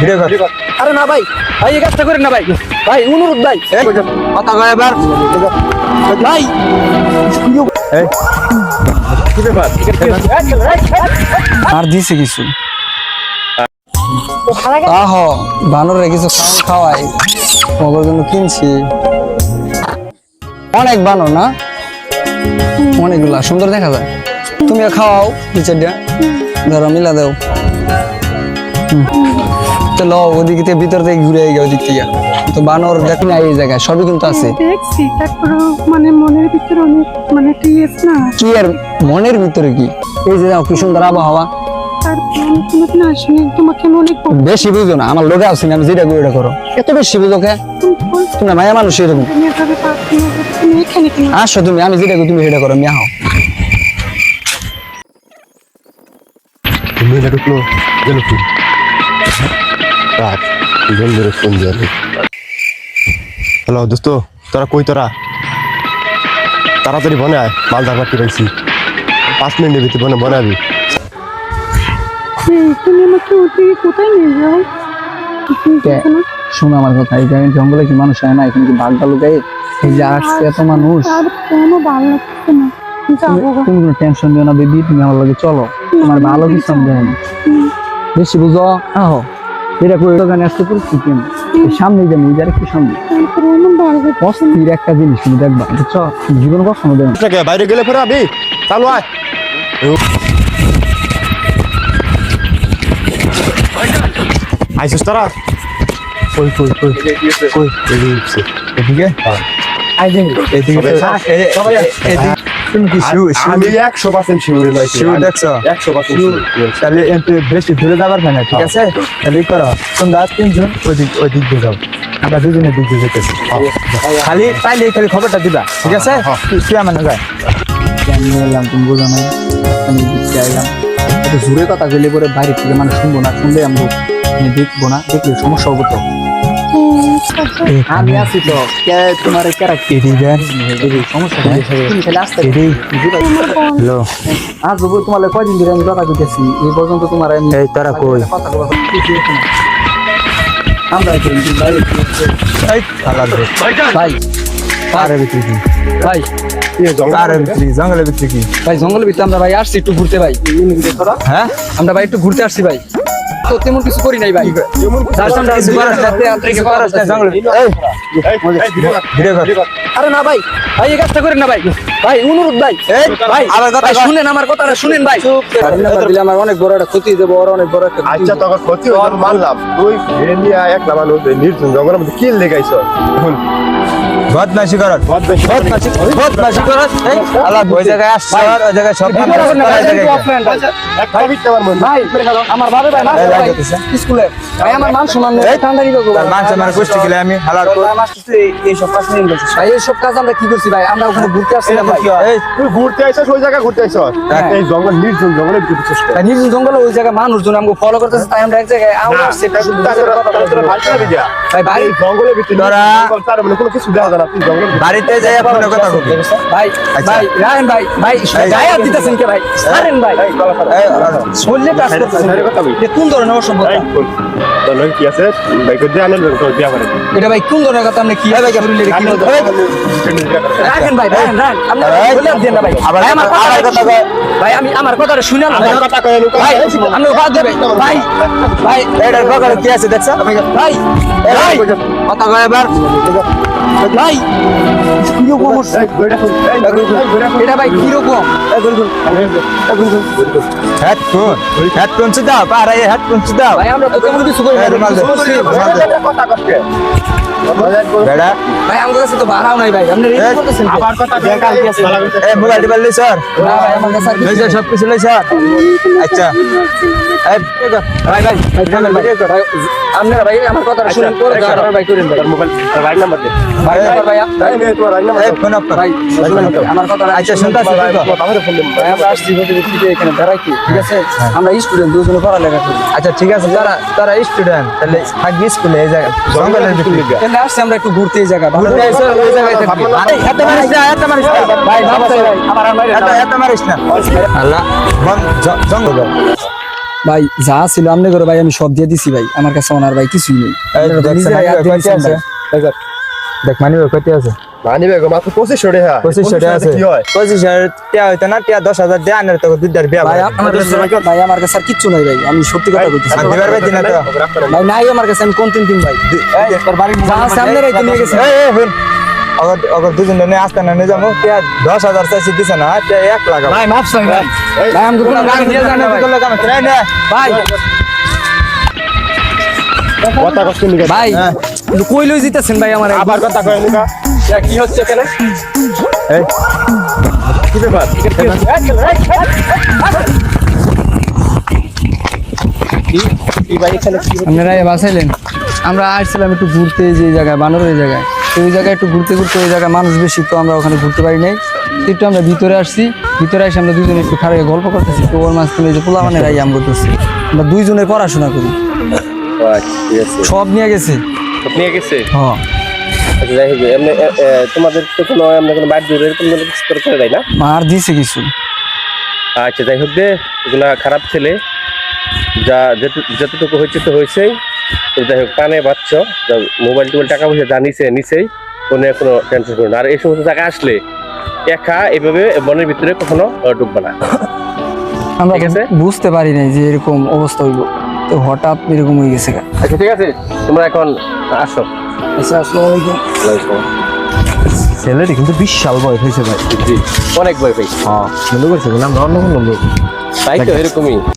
Video কর। আরে না ভাই ভাই এই কাজটা করেন না ভাই। ভাই অনুরোধ ভাই। কথা কয় এবার। ভাই। আর দিছে কিছু। আহ বানরে কিছু খাওয়ান খাওয়াই। তোমাদের জন্য কিনছি। অনেক বানর না? অনেকগুলা সুন্দর দেখা যায়। তুমি খাওয়াও দু চারটা ধরো মিলা দাও। হুম। তো ল ওদিকে থেকে ভিতর থেকে ঘুরে গিয়ে ওদিক থেকে। তো বানর দেখি না এই জায়গায় সবই কিন্তু আছে। দেখছি মানে মনের ভিতরে অনেক মানে ইয়েস না? কি আর মনের ভিতরে কি? এই যে কি সুন্দর আবহাওয়া। বেশি বুঝো না আমার লোকে আসছি না আমি যেটা করি করো। এত বেশি বুঝো কে? তুমি মায়া মানুষ এরকম। তুমি না, আসো আমি যেটা তুমি সেটা করো মেয়েটা ঢুকলো গেল রাত দুজন ধরে ফোন দিয়ে হ্যালো দোস্ত তোরা কই তোরা? তাড়াতাড়ি বনে আয় মাল পাঠিয়ে রাখছি পাঁচ মিনিটের ভিতরে বনে বনাবি এই, তুমি আমাকে ওদিকে কোথায় নিয়ে যাও? তুমি কে? দেখো না, শোনো আমার কথা এখানে জঙ্গলে কি মানুষ হয় না? এখানে কি বাঘ ভালুক এই এই যে আসছে এত মানুষ। আর কোনো ভালো লাগছে না। তুমি কোনো টেনশন দিও না বেবি তুমি আমার লগে চলো। তোমার ভালো কিছু আমি না। বেশি বুঝো? আহো। করে দোকানে আসতে সামনে যাব এই অস্থির একটা জিনিস তুমি দেখবা বুঝছ জীবন কখনো বাইরে গেলে ফেরে আবি চালু আয় আইসিস তোরা কই কই কই কই এদিকে এদিকে এদিকে সবাই- এদিকে তুমি কি শিউ শিউ আমি একশো পার্সেন্ট শিউরে নয় শিউ দেখছ? একশো পার্সেন্ট শিউ তাহলে একটু বেশি দূরে যাবার না ঠিক আছে? তাহলে ই করো। তোমরা তিনজন ওই দিক ওই দিক দিয়ে যাও। আমরা দুজনের দিক দিয়ে যেতেছি। খালি পাইলে খালি খবরটা দিবা ঠিক আছে? তুই আমার না যায় কেন এলাম তুমি বোঝো নাই। আমি দিতে আইলাম। জোরে কথা কইলে পরে বাইরে থেকে মানুষ শুনব না শুনলে আমি দেখব না দেখলে সমস্যা হব তো। আমি আছি তো। কে তোমার ক্যারেক্টার সমস্যা নেই তুমি খালি আসতে হ্যালো। আজ বউ তোমার কয়দিন ধরে আমি কথা দিতেছি এই পর্যন্ত তোমার আমি এই তারা কই? কথা বলা কিছু হচ্ছে না। আমরা একটু বাইরে এই খালার দে ভাই আরে ভিতরে কি? ভাই আরে ভিতরে কি? জঙ্গলের ভিতরে কি? ভাই জঙ্গলের ভিতরে আমরা ভাই আসছি একটু ঘুরতে ভাই। হ্যাঁ? আমরা ভাই একটু ঘুরতে আসছি ভাই। তো তেমন কিছু করি নাই ভাই। আরে না ভাই ভাই এই কাজটা করেন না ভাই। ভাই অনুরোধ ভাই। ভাই আমার কথা শুনেন আমার কথাটা শুনেন ভাই। দিলে আমার অনেক বড় একটা ক্ষতি দেবো ওর অনেক বড় একটা আচ্ছা। তখন ক্ষতি মানলাম। তুই এ নিয়ে মানুষ নির্জন জঙ্গলের মধ্যে কিল লেগাইছ বদমাশি কর বদমাইশি বদমাশি বদমাশি কর এই আলা ওই জায়গায় আসছ আর ওই জায়গায় সব এই আমার মনে বাবা ভাই এই লাগতেছে। স্কুলে। ভাই আমার মান সম্মান নেই। ঠান্ডা কি করব? মানুষ আমার গোষ্ঠী গেলে আমি হালার কর। ভাই এই সব কাজ আমরা কি করছি ভাই? আমরা ওখানে ঘুরতে আসছিলাম ভাই। এই তুই ঘুরতে আইছিস ওই জায়গায় ঘুরতে আইছিস এই জঙ্গল নির্জন ভিতরে চেষ্টা ভাই নির্জন জঙ্গলে ওই জায়গায় মানুষজন আমাকে ফলো করতেছে তাই আমরা এক জায়গায় আমরা নিজের ভাই ভাই। জঙ্গলের ভিতরে তোরা- জঙ্গল মানে কোনো কিছু দেখা বাড়িতে যাই ফোনে কথা কবি। ভাই আচ্ছা। ভাই রায়ন ভাই ভাই গায়ে হাত দিতেছেন কে ভাই? ছাড়েন ভাই। শরীরে টাচ করতেছেন কথা কোন ধরনের অসভ্যতা? লগে কি আছে? বাইক দিয়ে আনেন তোর বিয়া করে। এটা ভাই কোন ধরনের কথা? আপনি কি শরীরে কি রাখেন ভাই রাখেন রাখেন। আপনি বলে দেন না ভাই। আবার- আমার কথা কথা। ভাই আমি আমার কথাটা শুনে না ভাই কথা লুকা। ভাই আমি বাদ দেবে। ভাই ভাই। এটার বগলে কি আছে দেখছ ভাই ভাই। কথা কয় এবার। ভাই কীরকম? এটা ভাই কীরকম হেডফোন হেডফোন দাও পারা এই হেডফোন দাও ভাই আমরা তো তেমন কিছু করি না। রুমাল দে। বেড়া ভাই আমার কাছে তো ভাড়াও নাই ভাই আপনি? আবার কথা মোবাইল লই স্যার না ভাই আমার কাছে লই স্যার সব কিছু লই স্যার আচ্ছা ভাই ভাই ভাই আপনারা ভাই আমার শুনেন পরে আচ্ছা, ভাই করেন ভাই মোবাইল ভাই নাম্বার আচ্ছা দে ভাই আমরা স্টুডেন্ট দুজনে পড়ালেখা করি। আচ্ছা ঠিক আছে যারা তারা স্টুডেন্ট তাহলে থাকবি স্কুলে এই জায়গা জঙ্গলের ভিতরে এখানে আসছি আমরা একটু ঘুরতে এই জায়গা ঘুরতে আইছো ওই জায়গায় থাকবি আরে এত মারিস না এত মারিস না। ভাই ভাবতে আমার এত এত মারিস না। আল্লাহ। জঙ্গল। ভাই যা ছিল আমনে করে ভাই আমি সব দিয়ে দিছি ভাই। আমার কাছে ওনার ভাই কিছুই নেই। এই তো দিয়ে ভাই। এই দেখ। মানি কয়টি আছে? মানি ব্যাগ মাত্র পঁচিশশো টাকা। পঁচিশশো টাকা আছে। কি হয়? পঁচিশ হাজার টাকা হইতো না টাকা দশ হাজার দিয়ে আনের তো দুধের বিয়া ভাই ভাই আমার কাছে ভাই আমার কাছে আর কিচ্ছু নাই ভাই। আমি সত্যি কথা বলতেছি। আর দিবার ভাই দিনা তো ভাই নাই আমার কাছে আমি কোন তিন দিন ভাই। তোর বাড়ির যা সামনে রাইতে নিয়ে গেছে। এই, এই, শুন। অগর অগর দুজনে নিয়ে আসতে না নিয়ে যাব। টাকা দশ হাজার চাইছি দিছে না টাকা এক লাখ ভাই মাফ চাই ভাই। ভাই আমি কোনো গান নিয়ে জানা ভাই ভাই। কথা কষ্ট নিকা কই লই জিতেছেন ভাই আমার আবার কথা কয় কি হচ্ছে এখানে? এই। কি ব্যাপার? আপনারা আমরা আসছিলাম একটু ঘুরতে যে জায়গায় বানরের জায়গায়। তো ওই জায়গায় একটু ঘুরতে ঘুরতে ওই জায়গায় মানুষ বেশি তো আমরা ওখানে ঘুরতে পারি নাই। একটু আমরা ভিতরে আসছি। ভিতরে এসে আমরা দুজনে একটু খারাপ গল্প করতেছি। তো ওর মাঝখানে এই যে পোলা মানে রাই করতেছি। আমরা দুইজনে পড়াশোনা করি। সব নিয়ে গেছে। নিয়ে গেছে হ্যাঁ। আচ্ছা যাই হোক এমনি তোমাদের তো কোনো এমনি কোনো বাড়ি দূরে এরকম কোনো কিছু করে করে দেয় না? মার দিছে কিছু। আচ্ছা যাই হোক দে এগুলা খারাপ ছেলে। যা যতটুকু হয়েছে তো হয়েছেই। তো যাই হোক কানে বাচ্চ মোবাইল টোবাইল টাকা পয়সা যা নিছে নিছেই। কোনো কোনো টেনশন করো না। আর এই সমস্ত জায়গায় আসলে একা এভাবে বনের ভিতরে কখনো ঢুকবে না। আমরা। বুঝতে পারি নাই যে এরকম অবস্থা হইব। তো হঠাৎ এরকম হয়ে গেছে। আচ্ছা ঠিক আছে তোমরা এখন আসো। আচ্ছা আসসালামু আলাইকুম। ছেলেটি কিন্তু বিশাল বয় হয়েছে ভাই। অনেক ভয় পাই হ্যাঁ মনে করছে আমরা অন্য কোনো লোক তাই তো এরকমই।